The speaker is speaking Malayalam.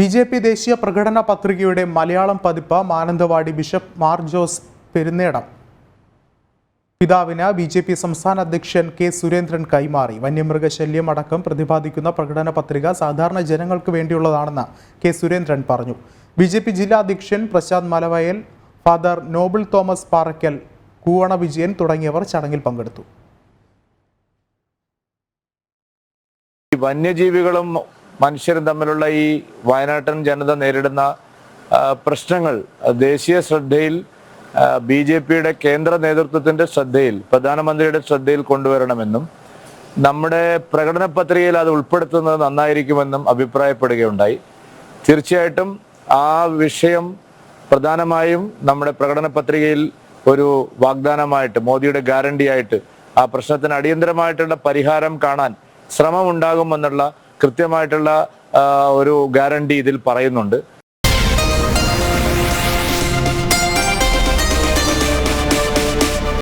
ബി ജെ പി ദേശീയ പ്രകടന പത്രികയുടെ മലയാളം പതിപ്പ് മാനന്തവാടി ബിഷപ്പ് മാർ ജോസ് പെരുന്നേടം. പിതാവിന് ബി ജെ പി സംസ്ഥാന അധ്യക്ഷൻ കെ സുരേന്ദ്രൻ കൈമാറി. വന്യമൃഗശല്യം അടക്കം പ്രതിപാദിക്കുന്ന പ്രകടന പത്രിക സാധാരണ ജനങ്ങൾക്ക് വേണ്ടിയുള്ളതാണെന്ന് കെ സുരേന്ദ്രൻ പറഞ്ഞു. ബി ജെ പി ജില്ലാ അധ്യക്ഷൻ പ്രശാന്ത് മലവയൽ ഫാദർ നോബിൾ തോമസ് പാറയ്ക്കൽ കൂവണ വിജയൻ തുടങ്ങിയവർ ചടങ്ങിൽ പങ്കെടുത്തു. വന്യജീവികളും മനുഷ്യരും തമ്മിലുള്ള ഈ വയനാട്ടൻ ജനത നേരിടുന്ന പ്രശ്നങ്ങൾ ദേശീയ ശ്രദ്ധയിൽ ബി ജെ പിയുടെ കേന്ദ്ര നേതൃത്വത്തിന്റെ ശ്രദ്ധയിൽ പ്രധാനമന്ത്രിയുടെ ശ്രദ്ധയിൽ കൊണ്ടുവരണമെന്നും നമ്മുടെ പ്രകടന പത്രികയിൽ അത് ഉൾപ്പെടുത്തുന്നത് നന്നായിരിക്കുമെന്നും അഭിപ്രായപ്പെടുകയുണ്ടായി. തീർച്ചയായിട്ടും ആ വിഷയം പ്രധാനമായും നമ്മുടെ പ്രകടന പത്രികയിൽ ഒരു വാഗ്ദാനമായിട്ട് മോദിയുടെ ഗ്യാരണ്ടിയായിട്ട് ആ പ്രശ്നത്തിന് അടിയന്തരമായിട്ടുള്ള പരിഹാരം കാണാൻ ശ്രമം ഉണ്ടാകുമെന്നുള്ള കൃത്യമായിട്ടുള്ള ഒരു ഗ്യാരണ്ടി ഇതിൽ പറയുന്നുണ്ട്.